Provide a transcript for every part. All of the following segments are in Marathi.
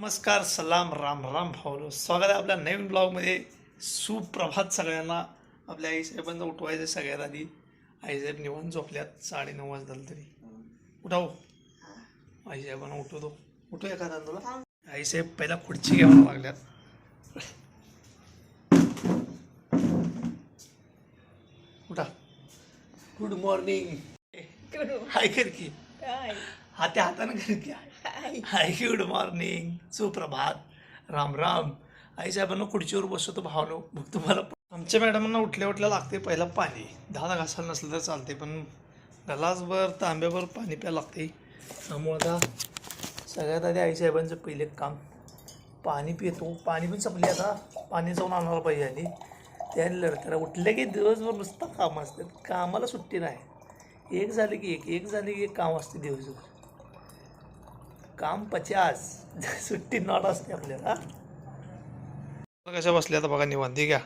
नमस्कार सलाम राम राम भाऊ स्वागत आहे आपल्या नवीन ब्लॉगमध्ये. सुप्रभात सगळ्यांना. आपल्या आईसाहेबांना उठवायचं सगळ्यात आधी. आईसाहेब निवांत झोपल्यात. साडेनऊ वाजताल तरी. उठाव. आईसाहेबांना उठवतो. उठूया का तुला? आईसाहेब पहिला खुर्ची घ्यावं लागल्यात. उठा. गुड मॉर्निंग हाय कर की. हात्या हातानं कर की. हाय गुड मॉर्निंग सुप्रभात. राम राम. आई साहेबांना खुर्चीवर बसवतो भावलो मग तुम्हाला आमच्या मॅडमांना उठल्या उठल्या लागते पहिला पाणी. दहा घासायला नसलं तर चालते पण गलासभर तांब्याभर पाणी प्यायला लागते त्यामुळं आता सगळ्यात आधी आईसाहेबांचं पहिले काम पाणी पितो. पाणी पण संपले आता. पाणी जाऊन आणायला पाहिजे आणि त्याने लढताना उठलं की दिवसभर नुसतं काम असतात कामाला सुट्टी नाही. एक झाली की एक एक झाली की एक काम असते दिवसभर. काम पचास. सुट्टी नॉट असते आपल्याला. कशा बसल्या आता बघा निवांती. घ्या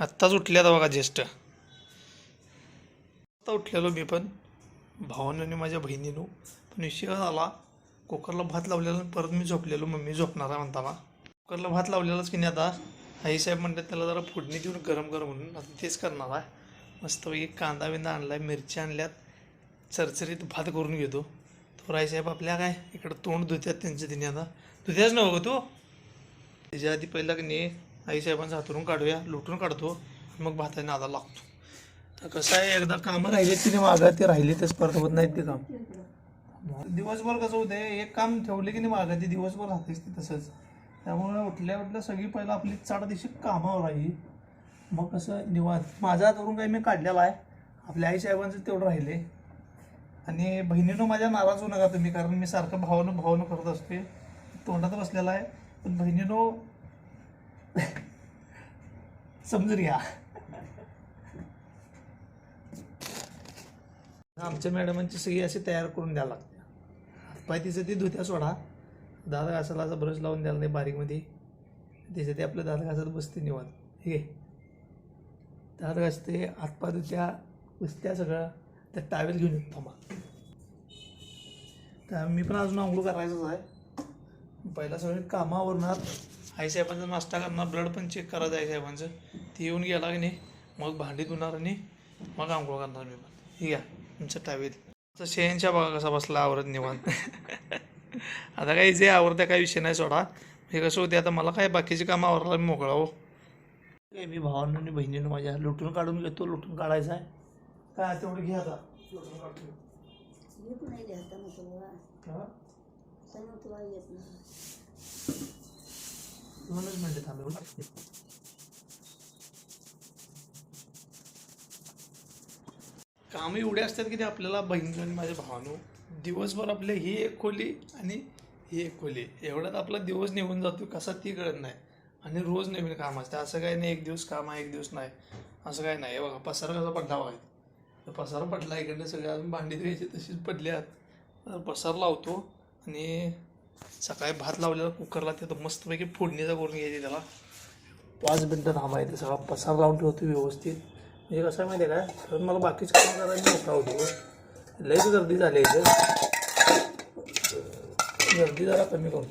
आत्ताच उठले आता बघा ज्येष्ठ. आत्ता उठलेलो मी पण. भावानं आणि माझ्या बहिणीनं. पण विषय आला. कुकरला भात लावलेला आणि परत मी झोपलेलो. मम्मी झोपणार आहे म्हणताना. कुकरला भात लावलेलाच की नाही आता. आईसाहेब म्हणतात त्याला जरा फोडणी देऊन गरम गरम म्हणून. आता तेच करणार आहे. मस्तपैकी कांदा बिंदा आणला आहे मिरची आणल्यात. चरचरीत भात करून घेतो. तो रायसाहेब आपल्या काय? इकडं तोंड धुत्यात त्यांचं तिने आता. धुत्याच नव्हतो तू. त्याच्या आधी पहिला की नाही आईसाहेबांचा हातरून काढूया लुटून काढतो मग भाताने नादा लागतो तर कसं आहे एकदा कामं राहिले तिने मागं ते राहिले तेच परत होत नाहीत ते काम. दिवसभर कसं होतंय एक काम ठेवले की नाही मागं ते दिवसभर राहतेच ते तसंच. त्यामुळे उठल्या उठल्या सगळी पहिला आपली चार दिवशी कामावर राहिली. मग कसं निवांत. माझा हातवरून काही मी काढलेला आहे. आपल्या आईसाहेबांचं तेवढं राहिले. आणि बहिणीनं माझ्या नाराज होऊ नका तुम्ही कारण मी सारखं भावानं भावानं करत असते तोंडात बसलेला आहे. पण बहिणीनो समजून घ्या. आमच्या मॅडमांची सगळी अशी तयार करून द्यावं लागते. हातपाय तिचं ती धुत्या सोडा. दादा घासाला असा ब्रश लावून द्यायला नाही बारीकमध्ये. तिचं ते आपलं दादा घासत बसते निवांत. हे घे. दादा घासते हातपाय धुत्या बसत्या सगळं. त्या टावेल घेऊन येतो थांबा. तर मी पण अजून आंघोळ करायचंच आहे. पहिला सगळे कामावरणार आईसाहेबांचा नाश्ता करणार ब्लड पण चेक करायचं आईसाहेबांचं ते येऊन गेला की नाही मग भांडी धुणार आणि मग आंघोळ करणार मी पण. हे घ्या तुमचं टावेल. तर शेणच्या बघा कसा बसला आवरत निवांत. आता काही जे आवडतं काही विषय नाही सोडा. हे कसं होते आता मला काय बाकीची कामं आवरायला मी मोकळा हो. काय मी भावानं आणि बहिणीनं माझ्या लुटून काढून घेतो लुटून काढायचा आहे. काय तेवढं घे आता. लुटून नाही आता मग हा? तुला येत नाही दोनच मिनिटं थांबे कामं एवढे असतात की ते आपल्याला बहिणी आणि माझ्या भावानो दिवसभर आपले ही एक खोली आणि ही एक खोली. एवढ्यात आपला दिवस निघून जातो कसा ती कळत नाही. आणि रोज नवीन काम असते. असं काही नाही एक दिवस काम आहे एक दिवस नाही. असं काही नाही. हे बघा पसारा कसा पडला बघा पसारा पडला इकडनं सगळे अजून भांडी द्यायची तशीच पडल्यात. तर पसार लावतो आणि सकाळी भात लावलेला कुकरला ते मस्तपैकी फोडणीचा करून घ्यायची त्याला. पाच मिनटं थांबायचं सगळा पसार लावून ठेवतो व्यवस्थित. म्हणजे कसं आहे माहिती आहे काय तर मला बाकीच काम करायला नव्हता होतो लईच गर्दी झाली आहे गर्दी जरा कमी करतो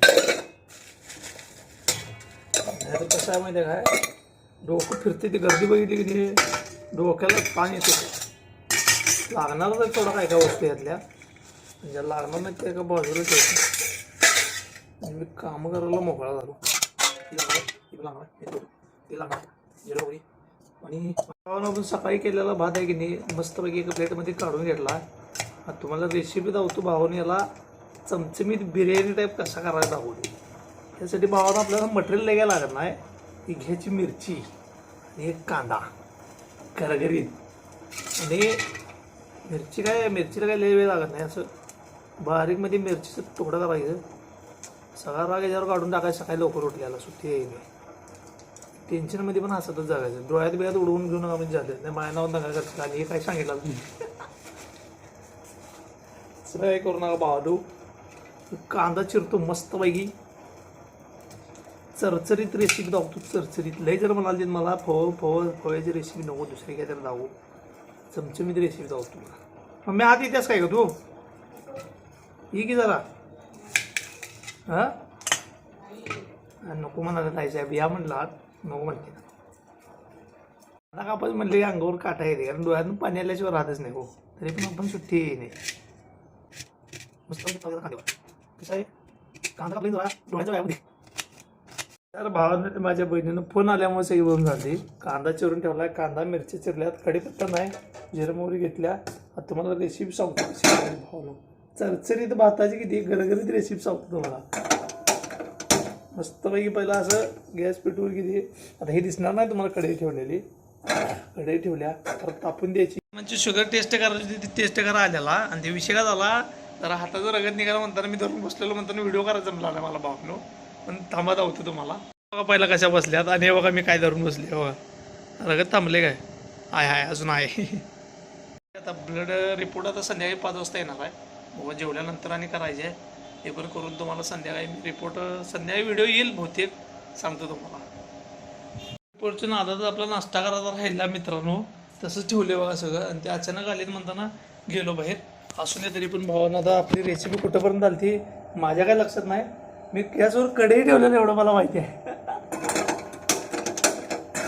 नाही कसं आहे माहिती आहे काय डोकं फिरते ती गर्दी बघितली की ते डोक्याला पाणी येते लागणार तर थोडं काय काय वस्तू यातल्या. म्हणजे लागणार नाही त्या एका बाजूला ठेवतो. आणि मी कामं करायला मोकळा झालो. ती लागणार, ती लागणार, आणि भावानं आपण सकाळी केलेला भात आहे की नाही मस्तपैकी एका प्लेटमध्ये काढून घेतला. तुम्हाला रेसिपी दावतो भावाने याला. चमचमीत बिर्याणी टाईप कसा करायचा दाखवली त्यासाठी भावानं आपल्याला मटेरियल लय लागणार नाही. ती घ्यायची मिरची आणि एक कांदा करगरीत आणि मिरची काय मिरचीला काय लय वेळ लागत नाही. असं बारीकमध्ये मिरचीचं तुकडं पाहिजे सगळा राग याच्यावर काढून टाकायचं. सकाळी लवकर उठल्याला सुट्टी येईल टेन्शनमध्ये पण हसतच जागायचं. डोळ्यात बिळ्यात उडवून घेऊन नका म्हणजे झालं नाही माया नाव नका करता. आणि हे काय सांगितलं? तुम्ही काय करू नका भावाडू कांदा चिरतो मस्तपैकी. चरचरीत रेसिपी दाखवतो. चरचरीत. लय जर म्हणाल मला फव फव फव्याची रेसिपी नको दुसरी काय तर दाखवू. चमचमीत रेसिपी दाखवतो तुला मग मी आत इतिहास काय का तू? ये की जरा. हां? नको म्हणाले नाही साहेब या म्हणला नको म्हणते. आता का आपण म्हणले अंगावर काटा येते कारण डोळ्यातून पाणी आल्याशिवाय राहतच नाही हो. तरी पण आपण सुट्टी नाही मस्त कांदा कसं आहे? कांदा कापली जरा डोळ्याच्या तर भावानं माझ्या बहिणीनं फोन आल्यामुळे सगळी बंद झाली. कांदा चिरून ठेवला कांदा मिरची चिरल्यात. कढीपत्ता नाही. जिरं मोहरी घेतल्या. आता तुम्हाला रेसिपी सांगतो. भावलो. चरचरीत भाताची किती गरगरीत रेसिपी सांगतो तुम्हाला. मस्तपैकी पहिला असं गॅस पेटवर किती आता हे दिसणार नाही तुम्हाला कढई ठेवलेली. कढई ठेवल्या. परत तापून द्यायची. म्हणजे शुगर टेस्ट करायची ती टेस्ट करा आलेला आणि ते विषय का झाला? तर हाताचा रगत निघाला म्हणताना मी धरून बसलेलो म्हणताना व्हिडिओ करायचा जमला मला भावलो पण थांबा धावतो तुम्हाला. बघा पहिला कशा बसल्यात आणि हे बघा मी काय धरून बसले बघा. रगत थांबले काय? आहे आहे अजून आहे. आता ब्लड रिपोर्ट आता संध्याकाळी पाच वाजता येणार आहे. बाबा जेवल्यानंतर आणि करायचे आहे हे पण करून तुम्हाला संध्याकाळी रिपोर्ट संध्याकाळी व्हिडिओ येईल बहुतेक सांगतो तुम्हाला. रिपोर्टच्या नादात आपला नाश्ता करायचा राहिला मित्रांनो. तसंच ठेवले बघा सगळं. आणि ते अचानक आले म्हणताना गेलो बाहेर. असून तरी पण भावानं आता आपली रेसिपी कुठंपर्यंत आली ती माझ्या काय लक्षात नाही. मी गॅसवर कढई ठेवलेलं एवढं मला माहिती आहे.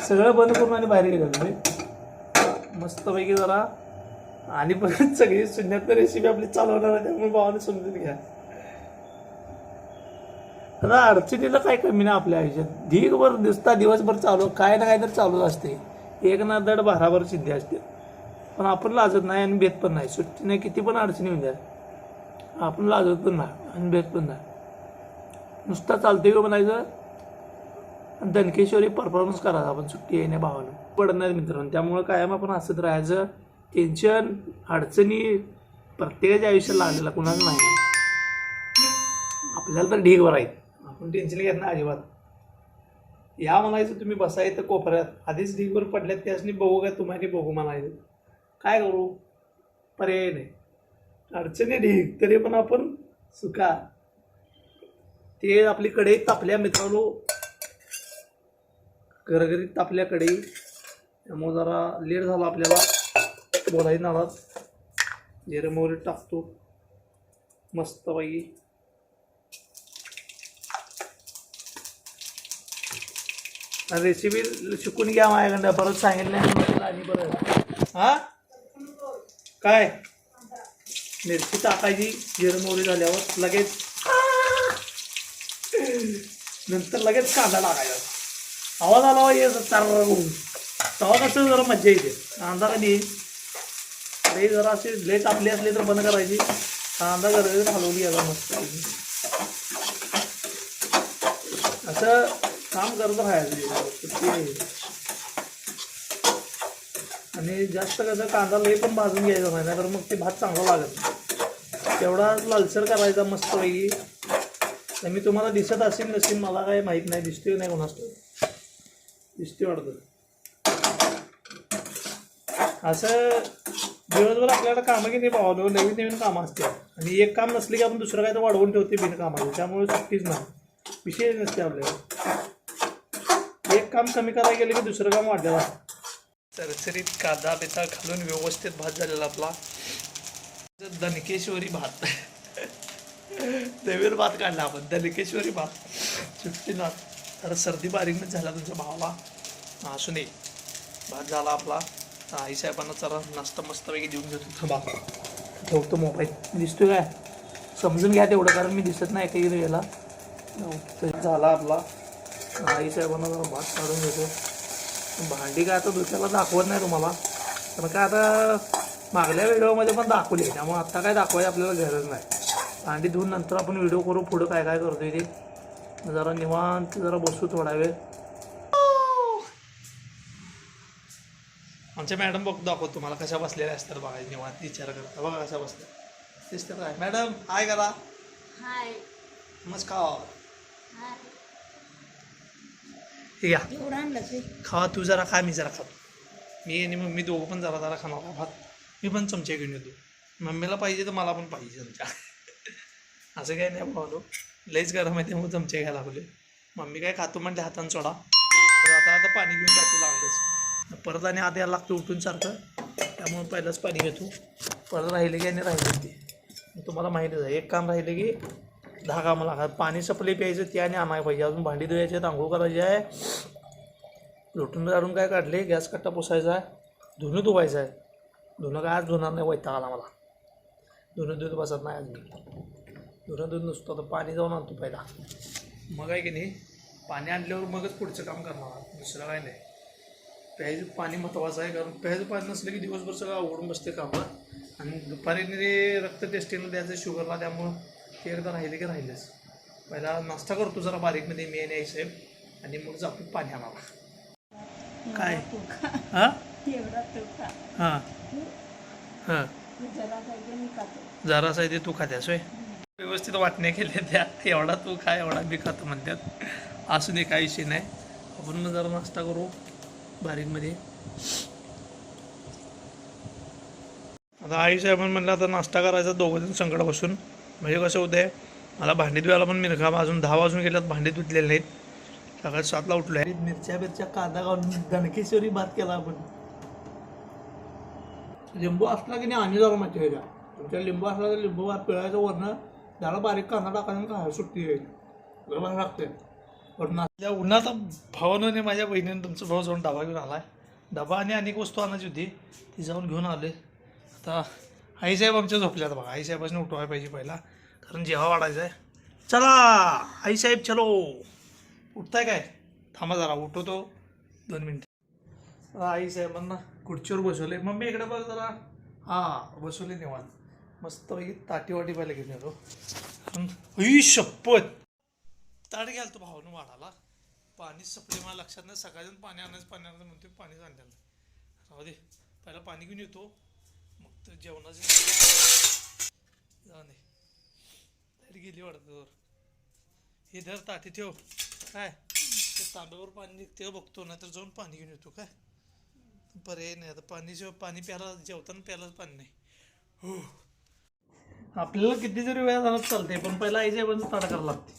सगळं बंद करून आणि बाहेर गेलो मी. मस्तपैकी जरा आणि परत सगळी शून्यात रेसिपी आपली चालवणार आहे त्यामुळे भावाने समजून घ्या. आता अडचणीला काय कमी नाही आपल्या आयुष्यात. ढीगभर दिसता दिवसभर चालू काय ना काय तर चालूच असते. एक ना दड भाराभर सिद्धी असते. पण आपण लाजत नाही आणि भेद पण नाही. सुट्टी नाही किती पण अडचणी होऊन द्या आपण लाजत पण नाही आणि भेद पण नाही. नुसता चालते का म्हणायचं? दणकेश्वरी परफॉर्मन्स करायचा आपण सुट्टी येण्या भावानं. पडणार मित्रांनो. त्यामुळं कायम आपण हसत राहायचं. टेन्शन अडचणी प्रत्येकाच्या आयुष्यात लागलेला कुणाच नाही. आपल्याला तर ढीगवर आहेत आपण टेन्शन घेत ना अजिबात. या म्हणायचं तुम्ही बसायचं कोपऱ्यात. आधीच ढीगवर पडल्यात त्यासनी बघू काय तुम्हाला बघू म्हणायचं. काय करू? पर्याय नाही. अडचणी ढीग तरी पण आपण सुका ते आपली कढई तापल्या मित्रांनो. घरघरीत तापल्या कढई. त्यामुळे जरा लेट झाला आपल्याला. बोलाही नाळात जिरं मोहरी टाकतो. मस्तपैकी रेसिपी शिकून घ्या माझ्याकडे परत सांगितलं आणि परत हा? काय? मिरची टाकायची. जिरं मोहरी झाल्यावर लगेच नंतर लगेच कांदा टाकायचा आवाज आला ये चार तवा कसं जरा मज्जा येते. कांदा कधी अरे जरा असे लेट आपली असले तर बंद करायची. कांदा गरज हलवली याला मस्त असं काम करत राहायचं आणि जास्त कसं कांदा लई पण भाजून घ्यायचा नाही तर मग ते भात चांगला लागत तेवढा लालसर करायचा मस्त पैकी. तर मी तुम्हाला दिसत असेल नसेल मला काही माहीत नाही दिसतोय नाही कोणास दिसते वाटतं. असं दिवसभर आपल्याला कामं की नाही पावलं नवीन नवीन कामं असते आणि एक काम नसले की आपण दुसरं काय तर वाढवून ठेवते बिनकामाचं. त्यामुळे सुट्टीच नाही. विषय नसते आपल्याला. एक काम कमी करायला गेलं की दुसरं काम वाढलेलं चरचरीत कादा बिता घालून व्यवस्थित भात झालेला आपला. दणकेश्वरी भात. देवीर भात काढला आपण. लिकेश्वरी भात सुट्टी ना तर सर्दी बारीकच झाला तुमच्या भावाला. असू नये भात झाला आपला. आई साहेबांना जरा नाश्ता मस्तपैकी देऊन घेतो भात ठेवतो मोबाईल. दिसतोय काय? समजून घ्या तेवढं कारण मी दिसत नाही काही वेळेला. झाला आपला. आई साहेबांना जरा भात काढून घेतो भांडी काय आता दुसऱ्याला दाखवत नाही तुम्हाला. पण काय आता मागल्या व्हिडिओमध्ये पण दाखवली त्यामुळे आत्ता काय दाखवायची आपल्याला गरज नाही. भांडी धुवून नंतर आपण व्हिडिओ करू पुढं काय काय करतोय ते. जरा निवांत जरा बसू थोडा वेळ. आमच्या मॅडम बघ दाखवतो तुम्हाला कशा बसलेल्या असतात बघा निवांत विचार करता. बघा कशा बसल्या दिसतात काय मॅडम हाय करा. हाय नमस्कार. ते खावा तू जरा खा मी जरा खातो. मी आणि मम्मी दोघं पण जरा जरा खाणार भात मी पण चमचे घेऊन येतो. मम्मीला पाहिजे तर मला पण पाहिजे चमचा. असं काही नाही भाऊ लईच गरम आहे त्यामुळे चमचे घ्यायला लागले. मम्मी काय खातो म्हणले हातानं सोडा. आता आता पाणी घेऊन जातो लागलंच. परत आणि आत यायला लागतो उठून सारखं. त्यामुळे पहिलंच पाणी घेतो. परत राहिले की आणि राहिले ते मग तुम्हाला माहितीच आहे एक काम राहिले की दहा कामं लागतात. पाणी सप्लाय प्यायचं ते आणि आणायला पाहिजे. अजून भांडी धुवायची आहेत आंघोळ करायची आहे. लोटून काढून काय काढले गॅस कट्टा पुसायचा आहे. धुणं धुवायचं आहे. धुणं काय आज धुणार नाही वैताग आला मला. धुणं धुत बसत नाही आज धुत नसतो तर पाणी जाऊन आणतो पहिला. मग आहे की नाही पाणी आणल्यावर मगच पुढचं काम करणार. दुसरं काय नाही. प्यायचं पाणी महत्त्वाचं आहे कारण प्यायचं पाणी नसलं की दिवसभर सगळं अवघडून बसते कामं आणि दुपारी ते रक्त टेस्टिंगला द्यायचं शुगरला त्यामुळं ते एकदा राहिले की राहिलेच. पहिला नाश्ता करतो जरा बारीकमध्ये मी आणि आई साहेब. आणि मग जातो पाणी आणायला. काय? हां? हां. हां. जरासा आहे ते तू खात्यास होय? व्यवस्थित वाटण्या केल्या त्या. एवढा तू खा एवढा मी खातो म्हणतात. असून एक काही विषय नाही. आपण मग जरा नाश्ता करू. बारीकमध्ये आता आई साहेबांनी म्हणलं आता नाश्ता करायचा दोघं जण संकट बसून. म्हणजे कसं होतंय मला भांडी धुवायला पण मिरखा अजून दहा वाजून गेल्यात भांडी धुतलेले नाहीत. सकाळी सातला उठलो आहे मिरच्या बिरच्या कांदा घालून दणकेश्वरी भात केला आपण. लिंबू असला की नाही आणि जरा मच्छी तुमच्या लिंबू असला तर लिंबू भात पिळायचं वरनं त्याला बारीक कांदा टाकायला काय सुट्टी येईल बरोबर लागते पण त्या उन्हात भावानं माझ्या बहिणीने तुमचा भाऊ जाऊन डबा घेऊन आलाय. डबा आणि अनेक वस्तू आणायची होती. ती जाऊन घेऊन आले. आता आईसाहेब आमच्या झोपल्यात बघा. आईसाहेबांनी उठवायला पाहिजे पहिला. कारण जेव्हा वाढायचं आहे. चला! आईसाहेब चलो! उठताय काय? थांबा जरा. उठवतो. दोन मिनटं. आई साहेबांना खुर्चीवर बसवले मम्मी इकडे बघ जरा. हां बसवले निवांत. मस्त पैकी ताटी वाटी पाहिलं घेऊन येतो. ही शपथ. ताट घ्याल तो भावानं वाढाला पाणी सपले मला लक्षात नाही. सकाळच्यान पाणी आणायचं पाणी आणायचं म्हणतो पाणी आणलं राहू दे. पहिला पाणी घेऊन येतो. मग तर जेवणाचं जाऊ दे. तरी गेली वाटतं हे धर ताटी ठेव. काय? ते तांब्यावर पाणी निघते बघतो. नाहीतर जाऊन पाणी घेऊन येतो काय? पर्याय नाही. आता पाणीशिवाय पाणी प्यायला जेवताना प्यायलाच पाणी नाही. हो. आपल्याला किती जरी वेळ झाला चालते पण पहिला आईच्या साहेबांचं ताट करावं लागते.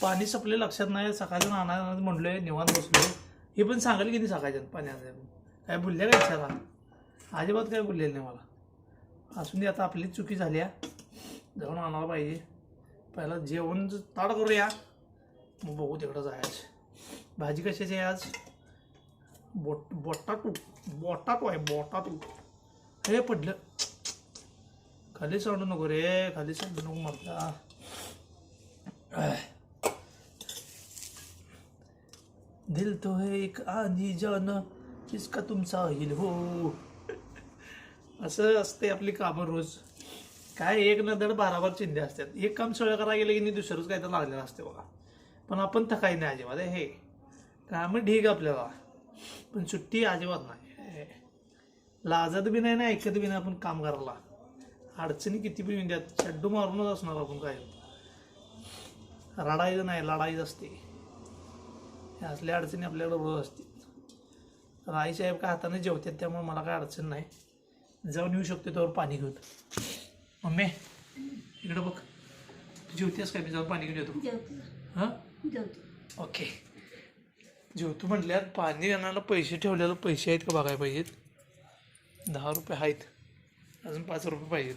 पाणी सपले लक्षात नाही सकाळचं आणायला म्हणलोय निवांत बसलो हे पण सांगाल किती सकाळच्या पाणी काय बोलले काय विचारा अजिबात काय बोललेलं नाही मला. असून दे आता आपली चुकी झाली आहे जाऊन आणायला पाहिजे. पहिला जेवण ताट करूया. मग बघू तिकडं जायचं. भाजी कशाची आहे आज? बोट बोटाटू बोटाटू आहे बोटाटू हे पडलं. खाली सांडू नको रे खाली सांडू नको म्हटलं दिल तो है एक आधी जान जिसका तुम साहिल हो असं असते आपली कामं रोज काय एक न दड बाराबार चिंध्या असतात एक काम सगळं करायला गेलं की नाही दुसरंच काय तर लागलेलं असते बघा पण आपण थकाय नाही अजिबात हे कामं ढीग आपल्याला पण सुट्टी अजिबात नाही लाजत बी नाही ना ऐकत बी नाही आपण काम करायला अडचणी किती बी येऊन द्यात चड्डू मारूनच असणार आपण काय? रडायचं नाही लढाईच असते. हे असल्या अडचणी आपल्याकडे रोज असते तर आईसाहेब काय हाताने जेवतात त्यामुळे मला काय अडचण नाही. जाऊन येऊ शकतो त्यावर पाणी घेऊन. मम्मी इकडं बघ. तू जेवतेस काय? मी जाऊन पाणी घेऊन येतो. जेवतो. हां? ओके. जेवतो म्हटल्यात पाणी आणायला पैसे ठेवलेलं पैसे आहेत का बघायला पाहिजेत? दहा रुपये आहेत. अजून पाच रुपये पाहिजेत.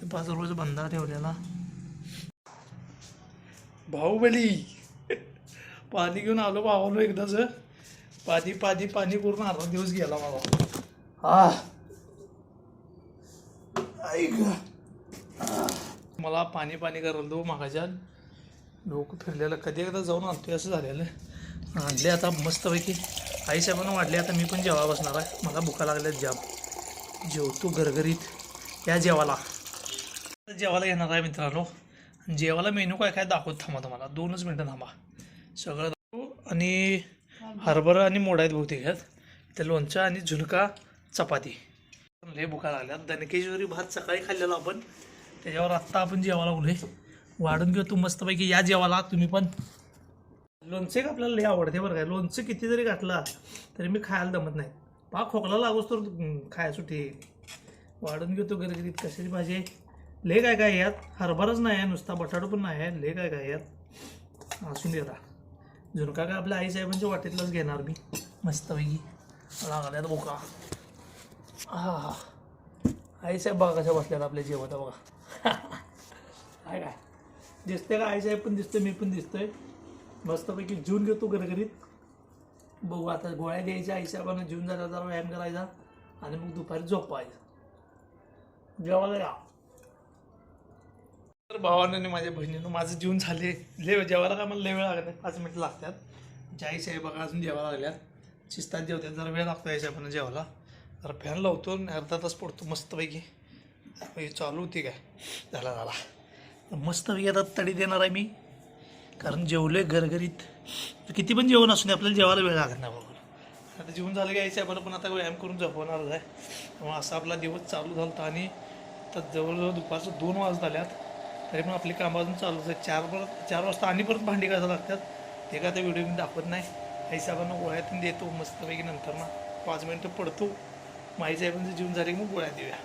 तर पाच रुपयाचा बंधारा ठेवलेला. बाहुबली. पाणी घेऊन आलो भावालो एकदाच. पाणी पाणी पाणी करून अर्धा दिवस गेला मला. हा ऐक. मला पाणी पाणी करायला दो मागाच्या. डोकं फिरलेलं. कधी एकदा जाऊन आणतोय असं झालेलं. आणले आता मस्तपैकी. आई साहेबांना वाढले आता मी पण जेवा बसणार आहे. मला भुका लागल्यात जाम. जेवतो गरगरीत या जेवाला. जेवायला येणार आहे मित्रांनो. जेवायला मेनू काय काय दाखवत थांबा तुम्हाला. दोनच मिनटं थांबा. सगळं दाखवू. आणि हरभरा आणि मोडा आहेत बहुतेक ह्यात त्या लोणचं आणि झुणका चपाती. लय भुका लागल्यात. दणकेश्वरी भात सकाळी खाल्लेला आपण. त्याच्यावर आत्ता आपण जेवायला लागलोय वाढून घेऊ तू मस्तपैकी. या जेवाला तुम्ही पण. लोणचं एक आपल्याला लय आवडते बरं काय लोणचं किती जरी घातला तरी मी खायला दमत नाही. पा खोकला लागूच तर खाय सुट्टी? वाढून घेतो गरगरीत कशाची भाजी आहे. ले काय काय यात? हरभराच नाही आहे नुसता बटाटो पण नाही आहे ले काय काय यात? असून देता झुणका काय आपल्या आईसाहेबांच्या वाटेतलंच घेणार मी मस्तपैकी. लागल्यात बोका हा हा. आईसाहेब बघा कशा बसल्यात आपल्या जेवता बघा. काय काय? दिसतंय का? आईसाहेब पण दिसतोय मी पण दिसतोय. मस्तपैकी जेवून घेतो गरगरीत बघू आता गोळ्या द्यायच्या आईसाहेबांना जेवून जायला जरा व्यायाम करायचा आणि मग दुपारी झोपायचं. जेवायला या. तर भावानं आणि माझ्या बहिणीनं माझं जीवन झाले लय जेवायला काय मला लय वेळ लागत नाही? पाच मिनिटं लागतात. ज्या आई साहेब बघा अजून जेवायला लागल्यात. शिस्तात जेवतात जरा वेळ लागतो आई जेवायला. जरा फॅन लावतो आणि अर्धा तास पडतो मस्तपैकी. चालू होती काय? झाला झाला. मस्तपैकी आता तडी देणार आहे मी. कारण जेवले घरघरीत. तर किती पण जेवण असून आपल्याला जेवायला वेळ लागत नाही बरोबर आता जेवण झालं की आई पण आता व्यायाम करून झोपवणारच आहे. त्यामुळे असा आपला दिवस चालू झाला होता आणि तर जवळजवळ दुपारचं दोन वाजत आल्यात. तरी पण आपली कामं अजून चालूच आहे चार परत चार वाजता आणि परत भांडी घासायला लागतात. ते का त्या व्हिडिओ मी दाखवत नाही. आईसाहेबांना गोळ्यातून देतो मस्तपैकी नंतर ना पाच मिनटं पडतो. माई साहेबांचं जीवन झाले की मग गोळ्या देऊया.